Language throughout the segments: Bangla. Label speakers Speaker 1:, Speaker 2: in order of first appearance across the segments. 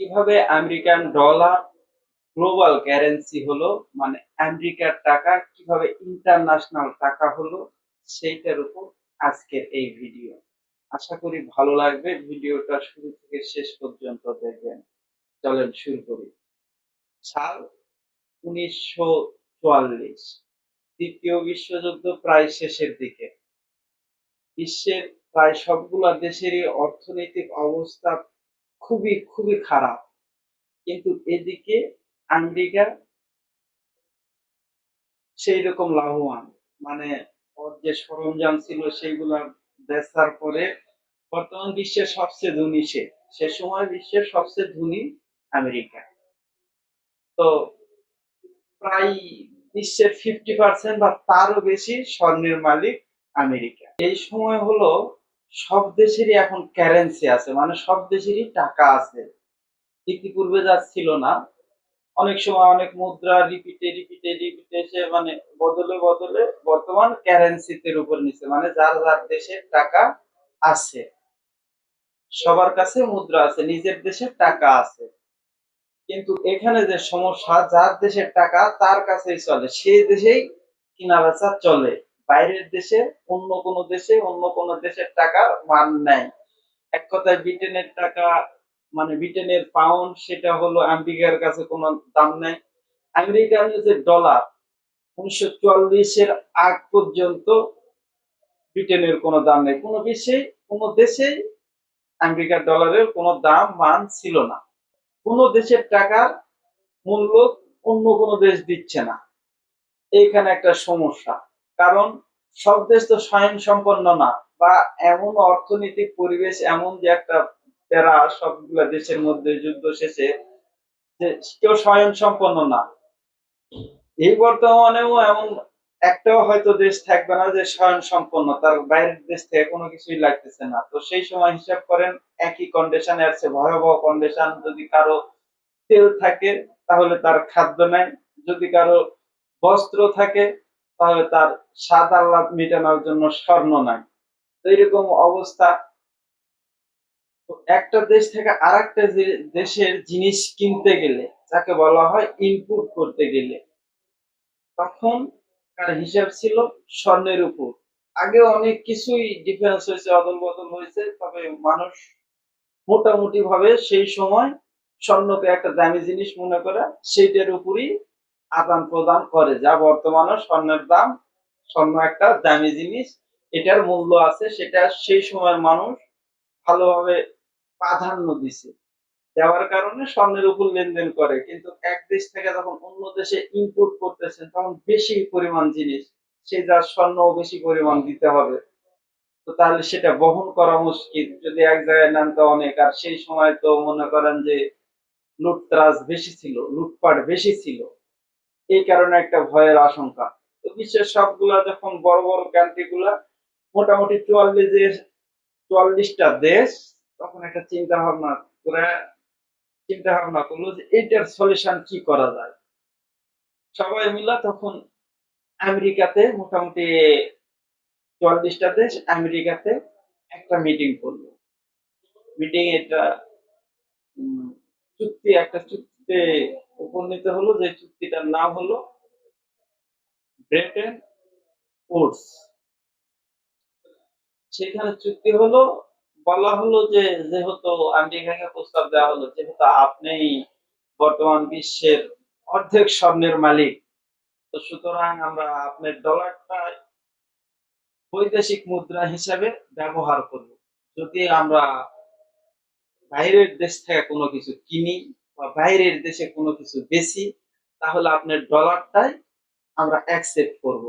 Speaker 1: কীভাবে আমেরিকান ডলার গ্লোবাল কারেন্সি হলো মানে আমেরিকার টাকা কীভাবে ইন্টারন্যাশনাল টাকা হলো, সেইটার উপর আজকের এই ভিডিও। আশা করি ভালো লাগবে। ভিডিওটা শুরু থেকে শেষ পর্যন্ত দেখবেন। চলেন শুরু করি। সাল উনিশশো চুয়াল্লিশ, দ্বিতীয় বিশ্বযুদ্ধ প্রায় শেষের দিকে। বিশ্বের প্রায় সবগুলা দেশেরই অর্থনৈতিক অবস্থা খুবই খুবই খারাপ। কিন্তু এদিকে আমেরিকা সেই রকম লাভবান। মানে ওর যে সরঞ্জাম ছিল সেইগুলা বেচার পরে বর্তমান বিশ্বের সবচেয়ে ধনী সে। সে সময় বিশ্বের সবচেয়ে ধনী আমেরিকা। তো প্রায় বিশ্বের ফিফটি পার্সেন্ট বা তারও বেশি স্বর্ণের মালিক আমেরিকা। এই সময় হলো সব দেশেরই এখন কারেন্সি আছে মানে সব দেশেরই টাকা আছে। ইতিপূর্বে যা ছিল না, অনেক সময় অনেক মুদ্রা রিপিটে রিপিটে রিপিটে সে মানে বদলে বদলে বর্তমান কারেন্সিতে উপর নিচ্ছে মানে যার যার দেশের টাকা আছে। সবার কাছে মুদ্রা আছে, নিজের দেশের টাকা আছে। কিন্তু এখানে যে সমস্যা, যার দেশের টাকা, তার কাছেই চলে সেই দেশেই কিনা বেচা চলে। বাইরের দেশে অন্য কোনো দেশে, অন্য কোনো দেশের টাকার মান নাই। এক কথায় ব্রিটেনের টাকা মানে ব্রিটেনের পাউন্ড সেটা হলো আমেরিকার কাছে কোনো দাম নাই। আমেরিকার যে ডলার উনিশশো চুয়াল্লিশের আগ পর্যন্ত ব্রিটেনের কোনো দাম নেই। কোনো বিশ্বে কোনো দেশেই আমেরিকার ডলারের কোনো দাম, মান ছিল না। কোনো দেশের টাকার মূল্য অন্য কোনো দেশ দিচ্ছে না। এইখানে একটা সমস্যা। কারণ সব দেশ তো স্বয়ং সম্পন্ন না, বা এমন অর্থনৈতিক পরিবেশ, এমন যে একটা প্যারা সবগুলা দেশের মধ্যে যুদ্ধ শেষে যে কেউ স্বয়ং সম্পন্ন না। এই বর্তমানেও এমন একটাও হয়তো দেশ থাকবে না যে স্বয়ং সম্পন্ন তার বাইরের দেশ থেকে কোনো কিছুই লাগতেছে না। তো সেই সময় হিসাব করেন, একই কন্ডিশনে আছে, ভয়াবহ কন্ডিশন যদি কারও তেল থাকে তাহলে তার খাদ্য নেই, যদি কারও বস্ত্র থাকে তাহলে তার স্বাদ আহ্লাদ মেটানোর জন্য স্বর্ণ নাই। তো এরকম অবস্থা। একটা দেশ থেকে আর একটা দেশের জিনিস কিনতে গেলে, যাকে বলা হয় ইনপুট করতে গেলে, তখন তার হিসাব ছিল স্বর্ণের উপর। আগে অনেক কিছুই ডিফারেন্স হয়েছে অদল বদল হয়েছে, তবে মানুষ মোটামুটি ভাবে সেই সময় স্বর্ণকে একটা দামি জিনিস মনে করে, সেইটার উপরই আদান প্রদান করে। যা বর্তমানে স্বর্ণের দাম, স্বর্ণ একটা দামি জিনিস, এটার মূল্য আছে, সেটা সেই সময়ের মানুষ ভালোভাবে প্রাধান্য দিছে। দেওয়ার কারণে স্বর্ণের উপর লেনদেন করে। কিন্তু এক দেশ থেকে যখন অন্য দেশে ইম্পোর্ট করতেছেন তখন বেশি পরিমাণ জিনিস সেই যার স্বর্ণ বেশি পরিমাণ দিতে হবে। তো তাহলে সেটা বহন করা মুশকিল। যদি এক জায়গায় নেন তো অনেক। আর সেই সময় তো মনে করেন যে লুটতরাজ বেশি ছিল, লুটপাট বেশি ছিল। এই কারণে একটা ভয়ের আশঙ্কা। তো বিশ্বের সবগুলা যখন বড় বড় কান্ট্রি গুলা মোটামুটি চুয়াল্লিশ, চুয়াল্লিশটা দেশ, তখন একটা চিন্তা ভাবনা করে চিন্তা ভাবনা করল যে এটার সলিউশন কি করা যায়। সবাই মিলে তখন আমেরিকাতে মোটামুটি চুয়াল্লিশটা দেশ আমেরিকাতে একটা মিটিং করল। মিটিং এটা চুক্তি, একটা চুক্তিতে উপনীত হলো, যে চুক্তিটার নাম হলো ব্রেটেন উডস সেখানে চুক্তি হলো, বলা হলো যে যেহেতু আমেরিকাকে প্রস্তাব দেওয়া হলো, যেহেতু আপনি বর্তমান বিশ্বের অর্ধেক স্বর্ণের মালিক, তো সুতরাং আমরা আপনার ডলারটা বৈদেশিক মুদ্রা হিসাবে ব্যবহার করব। যদি আমরা বাইরের দেশ থেকে কোনো কিছু কিনি বা বাইরের দেশে কোনো কিছু বেশি, তাহলে আপনার ডলারটাই আমরা অ্যাকসেপ্ট করব।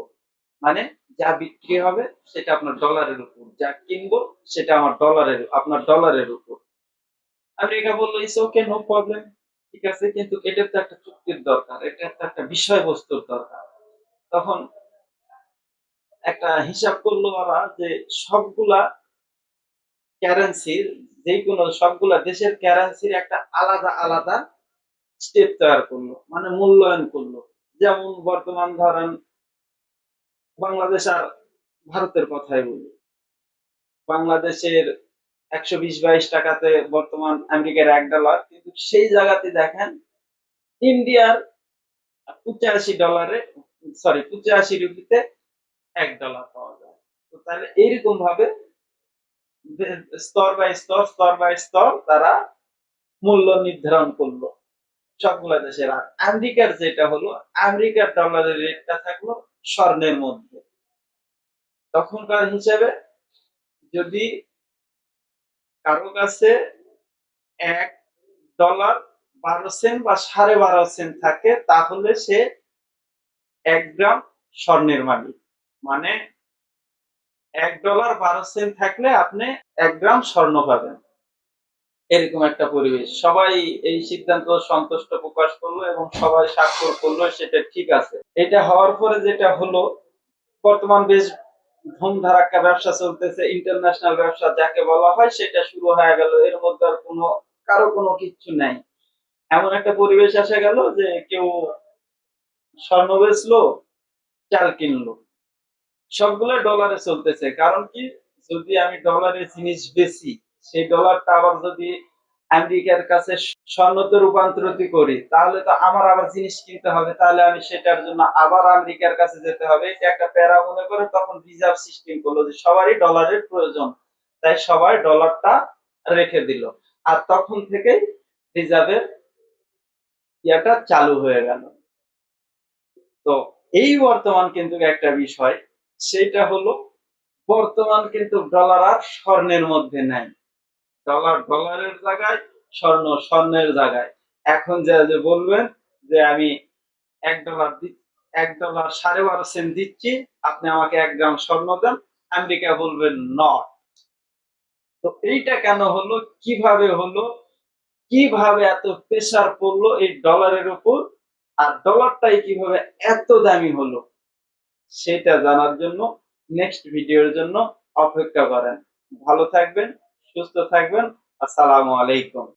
Speaker 1: মানে যা বিক্রি হবে সেটা আপনার ডলারের উপর, যা কিনবো সেটা আমার ডলারের আপনার ডলারের উপর। আমেরিকা বলল ইস ওকে নো প্রবলেম ঠিক আছে, কিন্তু এটার তো একটা চুক্তির দরকার এটার তো একটা বিষয়বস্তুর দরকার। তখন একটা হিসাব করল ওরা যে সবগুলা কারেন্সির যে কোনো সবগুলা দেশের কারেন্সির একটা আলাদা আলাদা স্টেপ তৈরি করল মানে মূল্যায়ন করল। যেমন বর্তমান ধরেন বাংলাদেশ আর ভারতের কথাই বলি। বাংলাদেশের একশো বিশ বাইশ টাকাতে বর্তমান আমেরিকার এক ডলার কিন্তু সেই জায়গাতে দেখেন ইন্ডিয়ার পঁচাশি ডলারে সরি পঁচাশি রুপিতে এক ডলার পাওয়া যায়। তো তাহলে এইরকম ভাবে স্তর বাই স্তর স্তর বাই স্তর তারা মূল্য নির্ধারণ করল। সবগুলা দেশের আর। আমেরিকার যেটা হলো, আমেরিকার ডলারের রেটটা থাকল স্বর্ণের মধ্যে। তখনকার হিসাবে যদি কারও কাছে এক ডলার বারো সেন্ট বা সাড়ে বারো সেন্ট থাকে, তাহলে সে এক গ্রাম স্বর্ণের মালিক। মানে এক ডলার বারো সেন্ট থাকলে আপনি এক গ্রাম স্বর্ণ পাবেন। এরকম একটা পরিবেশ। সবাই এই সিদ্ধান্ত সন্তুষ্ট প্রকাশ করল এবং সবাই স্বাক্ষর করল, সেটা ঠিক আছে। এটা হওয়ার পরে যেটা হলো, বর্তমান বেশ ধুমধারাক্কা ব্যবসা চলতেছে ইন্টারন্যাশনাল ব্যবসা যাকে বলা হয়, সেটা শুরু হয়ে গেল। এর মধ্যে আর কোনো, কারও কোনো কিচ্ছু নাই। এমন একটা পরিবেশ আসে গেল যে কেউ স্বর্ণ বেচলো, চাল কিনলো। সবগুলো ডলারে চলতেছে। কারণ কি? যদি আমি ডলারে জিনিস বেচি, সেই ডলারটা আবার যদি আমেরিকার কাছে স্বর্ণতে রূপান্তরিত করি, তাহলে তো আমার আবার জিনিস কিনতে হবে। তাহলে আমি সেটার জন্য আবার আমেরিকার কাছে যেতে হবে। এটা একটা প্যারা মনে করে তখন রিজার্ভ সিস্টেম করল যে সবারই ডলারের প্রয়োজন। তাই সবাই ডলারটা রেখে দিল। আর তখন থেকেই রিজার্ভের ইয়াটা চালু হয়ে গেল। তো এই বর্তমান কিন্তু একটা বিষয়। সেটা হলো, বর্তমান কিন্তু ডলার আর স্বর্ণের মধ্যে নাই। ডলার ডলারের জায়গায়, স্বর্ণ, স্বর্ণের জায়গায়। এখন যে যে বলবেন যে আমি এক ডলার এক ডলার সাড়ে বারো সেন্ট দিচ্ছি, আপনি আমাকে এক গ্রাম স্বর্ণ দেন, আমেরিকা বলবেন নট তো এইটা কেন হলো, কীভাবে হলো, কীভাবে এত প্রেসার পড়ল এই ডলারের উপর, আর ডলারটাই কীভাবে এত দামি হলো? সেটা জানার জন্য নেক্সট ভিডিওর জন্য অপেক্ষা করেন। ভালো থাকবেন সুস্থ থাকবেন আসসালামু আলাইকুম।